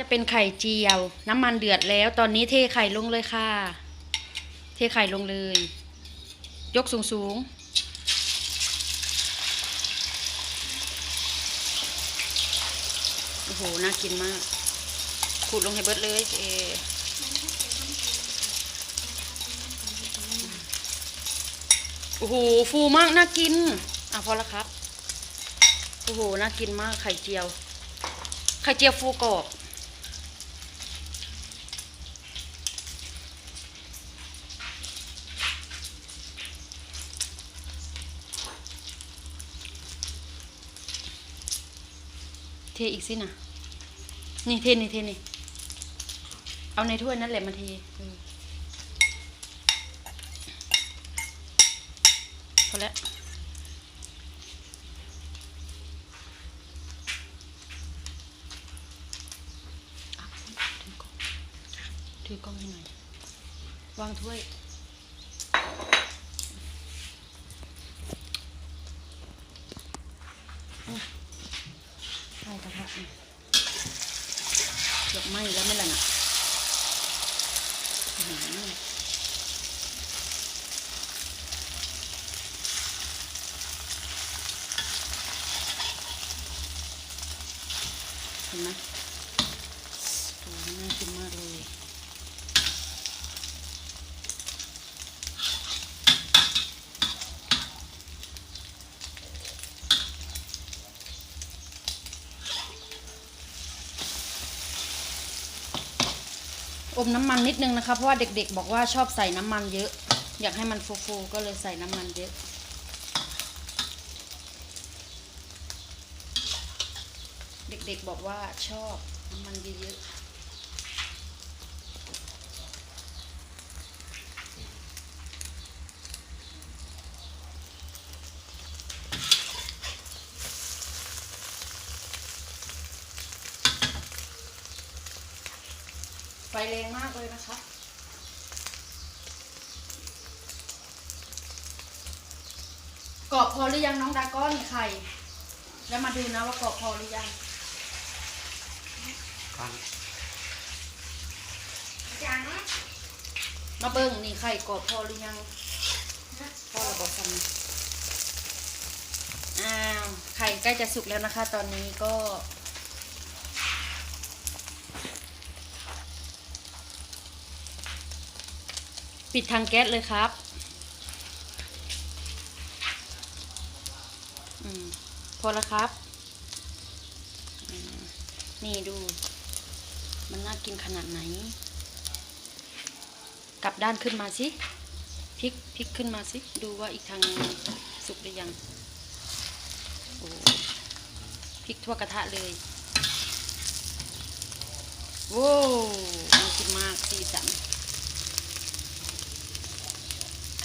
จะเป็นไข่เจียว น้ำมันเดือดแล้ว ตอนนี้เทไข่ลงเลยค่ะ เทไข่ลงเลย ยกสูงสูงโอ้โห น่ากินมากขูดลงให้เบิดเลยเอโอ้โห ฟูมาก น่ากิน อะพอแล้วครับ โอ้โห น่ากินมากไข่เจียว ไข่เจียวฟูกรอบ เทอีกสินะนี่เทนี่เทนี่ เอาในถ้วยนั่นแหละมาเทเออพอแล้วถือกล้องให้หน่อยวางถ้วย ใช่กเกือบไหม้แล้วไม่ละนะเห็นไหมโอ้น่ากินมากเลย อมน้ำมันนิดนึงนะคะ เพราะว่าเด็กๆ บอกว่าชอบใส่น้ำมันเยอะ อยากให้มันฟูๆก็เลยใส่น้ำมันเยอะ เด็กๆบอกว่าชอบน้ำมันเยอะๆ ฟแรงมากเลยนะคะ กรอบพอหรือยังน้องดาก้อนไข่ แล้วมาดูนะว่ากรอบพอหรือยังจังมาเบิ้งนี่ไข่กรอบพอหรือยังพ่อเราบอกกันอ้าวไข่ใกล้จะสุกแล้วนะคะ ตอนนี้ก็ ปิดทางแก๊สเลยครับอพอแล้วครับ นี่ดู มันน่ากินขนาดไหน กลับด้านขึ้นมาสิพลิกพลิกขึ้นมาสิ ดูว่าอีกทางสุกหรือยังโอ้พลิกทั่วกระทะเลยโว้วน่ากินมากสีสัน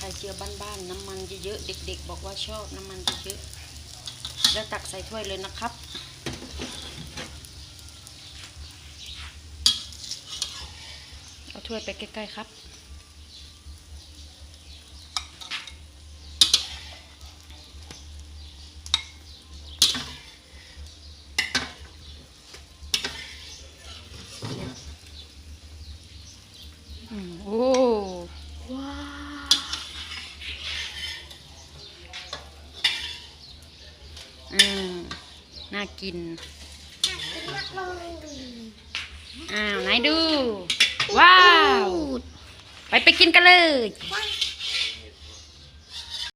ไข่เจียวบ้านๆน้ำมันเยอะๆเด็ก ๆ บอกว่าชอบน้ำมันเยอะๆแล้วตักใส่ถ้วยเลยนะครับเอาถ้วยไปใกล้ๆครับอืมโอ้ ว้าว อืมน่ากินน่ากินมากเลยอ้าว ไหนดู ว้าว ไปไปกินกันเลยว้าว